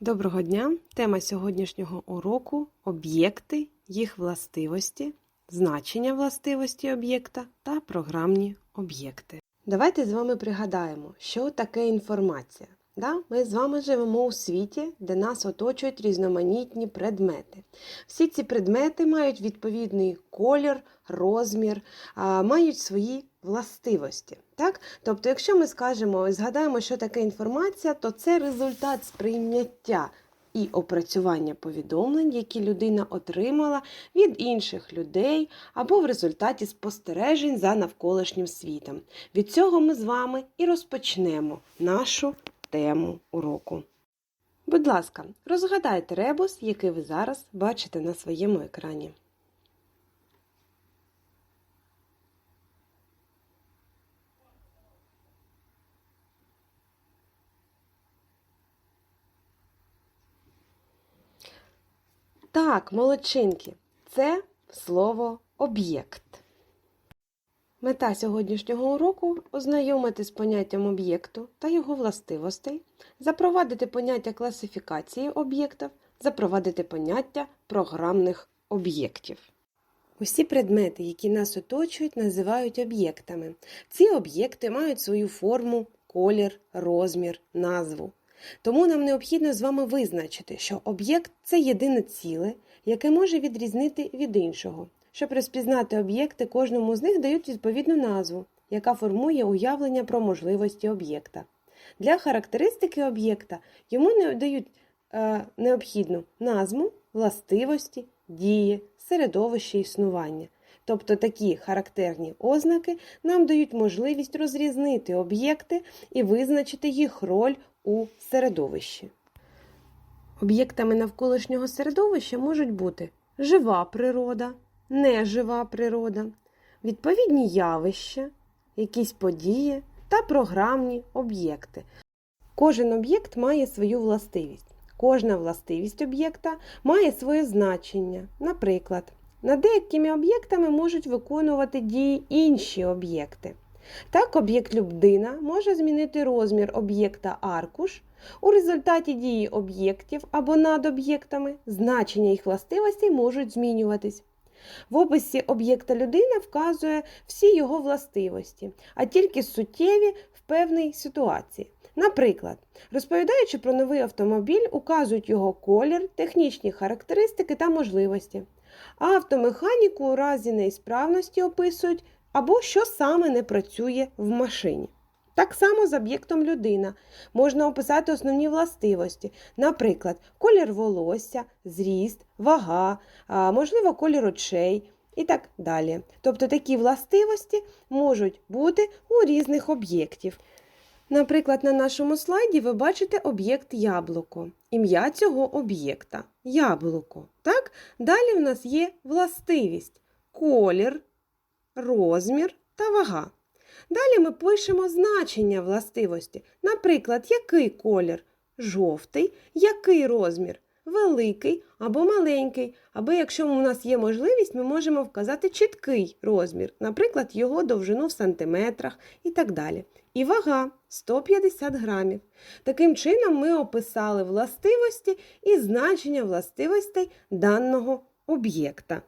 Доброго дня! Тема сьогоднішнього уроку об'єкти, їх властивості, значення властивості об'єкта та програмні об'єкти. Давайте з вами пригадаємо, що таке інформація. Да? Ми з вами живемо у світі, де нас оточують різноманітні предмети. Всі ці предмети мають відповідний колір, розмір, мають свої властивості. Так? Тобто, якщо ми скажемо і згадаємо, що таке інформація, то це результат сприйняття і опрацювання повідомлень, які людина отримала від інших людей або в результаті спостережень за навколишнім світом. Від цього ми з вами і розпочнемо нашу тему уроку. Будь ласка, розгадайте ребус, який ви зараз бачите на своєму екрані. Так, молодчинки, це слово об'єкт. Мета сьогоднішнього уроку ознайомити з поняттям об'єкту та його властивостей, запровадити поняття класифікації об'єктів, запровадити поняття програмних об'єктів. Усі предмети, які нас оточують, називають об'єктами. Ці об'єкти мають свою форму, колір, розмір, назву. Тому нам необхідно з вами визначити, що об'єкт це єдине ціле, яке може відрізнити від іншого. Щоб розпізнати об'єкти, кожному з них дають відповідну назву, яка формує уявлення про можливості об'єкта. Для характеристики об'єкта йому не дають е, необхідну назву, властивості, дії, середовище існування. Тобто такі характерні ознаки нам дають можливість розрізнити об'єкти і визначити їх роль у середовищі. Об'єктами навколишнього середовища можуть бути жива природа, нежива природа, відповідні явища, якісь події та програмні об'єкти. Кожен об'єкт має свою властивість. Кожна властивість об'єкта має своє значення. Наприклад, над деякими об'єктами можуть виконувати дії інші об'єкти. Так, об'єкт людина може змінити розмір об'єкта аркуш. У результаті дії об'єктів або над об'єктами значення їх властивостей можуть змінюватись. В описі об'єкта людина вказує всі його властивості, а тільки суттєві в певній ситуації. Наприклад, розповідаючи про новий автомобіль, указують його колір, технічні характеристики та можливості. А автомеханіку у разі неісправності описують або що саме не працює в машині. Так само з об'єктом людина можна описати основні властивості, наприклад, колір волосся, зріст, вага, можливо, колір очей і так далі. Тобто такі властивості можуть бути у різних об'єктів. Наприклад, на нашому слайді ви бачите об'єкт яблуко. Ім'я цього об'єкта яблуко. Так? Далі в нас є властивість колір, розмір та вага. Далі ми пишемо значення властивості. Наприклад, який колір жовтий, який розмір великий або маленький. Або якщо у нас є можливість, ми можемо вказати чіткий розмір, наприклад, його довжину в сантиметрах і так далі. І вага 150 грамів. Таким чином, ми описали властивості і значення властивостей даного об'єкта.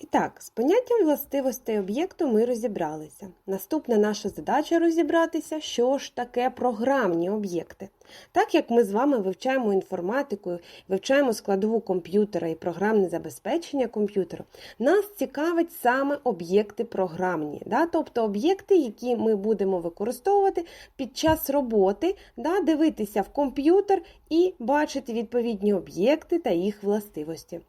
І так, з поняттям властивостей об'єкту ми розібралися. Наступна наша задача розібратися, що ж таке програмні об'єкти. Так як ми з вами вивчаємо інформатику, вивчаємо складову комп'ютера і програмне забезпечення комп'ютера, нас цікавить саме об'єкти програмні, да? тобто об'єкти, які ми будемо використовувати під час роботи, да? дивитися в комп'ютер і бачити відповідні об'єкти та їх властивості.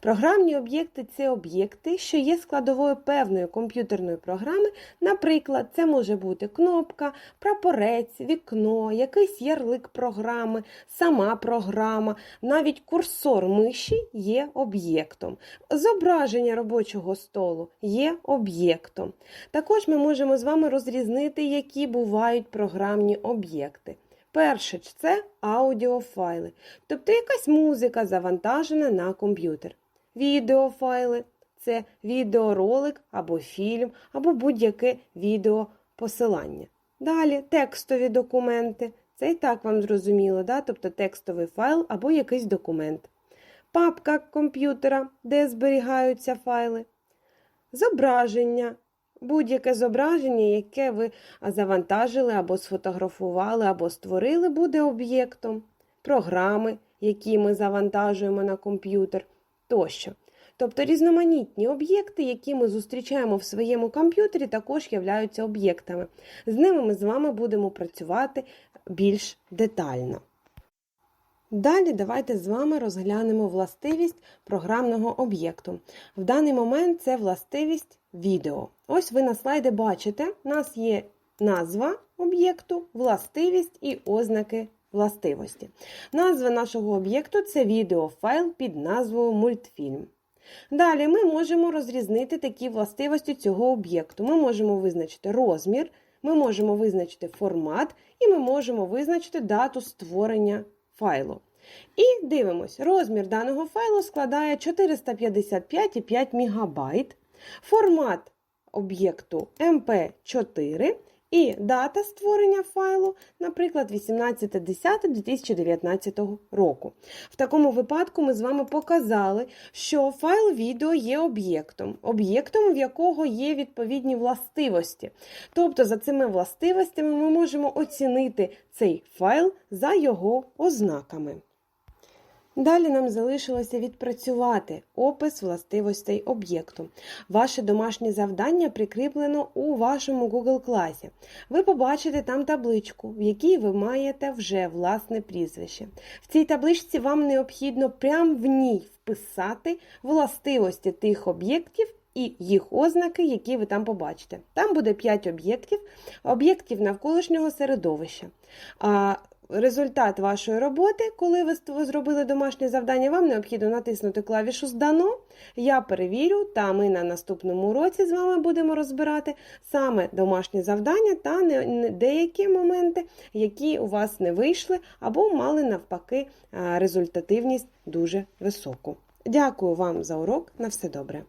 Програмні об'єкти це об'єкти, що є складовою певної комп'ютерної програми. Наприклад, це може бути кнопка, прапорець, вікно, якийсь ярлик програми, сама програма, навіть курсор миші є об'єктом. Зображення робочого столу є об'єктом. Також ми можемо з вами розрізнити, які бувають програмні об'єкти. Перше це аудіофайли, тобто якась музика завантажена на комп'ютер. Відеофайли це відеоролик або фільм, або будь-яке відеопосилання. Далі текстові документи це і так вам зрозуміло, да? тобто текстовий файл або якийсь документ. Папка комп'ютера, де зберігаються файли. Зображення. Будь-яке зображення, яке ви завантажили або сфотографували, або створили, буде об'єктом. Програми, які ми завантажуємо на комп'ютер тощо. Тобто різноманітні об'єкти, які ми зустрічаємо в своєму комп'ютері, також являються об'єктами. З ними ми з вами будемо працювати більш детально. Далі давайте з вами розглянемо властивість програмного об'єкту. В даний момент це властивість відео. Ось ви на слайді бачите, у нас є назва об'єкту, властивість і ознаки властивості. Назва нашого об'єкту це відеофайл під назвою мультфільм. Далі ми можемо розрізнити такі властивості цього об'єкту. Ми можемо визначити розмір, ми можемо визначити формат і ми можемо визначити дату створення файлу. І дивимось, розмір даного файлу складає 455,5 МБ, формат об'єкту MP4 і дата створення файлу, наприклад, 18.10.2019 року. В такому випадку ми з вами показали, що файл відео є об'єктом, об'єктом, в якого є відповідні властивості. Тобто, за цими властивостями ми можемо оцінити цей файл за його ознаками. Далі нам залишилося відпрацювати опис властивостей об'єкту. Ваше домашнє завдання прикріплено у вашому Google класі. Ви побачите там табличку, в якій ви маєте вже власне прізвище. В цій табличці вам необхідно прямо в ній вписати властивості тих об'єктів. І їх ознаки, які ви там побачите. Там буде 5 об'єктів, об'єктів навколишнього середовища. Результат вашої роботи, коли ви зробили домашнє завдання, вам необхідно натиснути клавішу Здано. Я перевірю, та ми на наступному уроці з вами будемо розбирати саме домашнє завдання та деякі моменти, які у вас не вийшли, або мали навпаки результативність дуже високу. Дякую вам за урок. На все добре.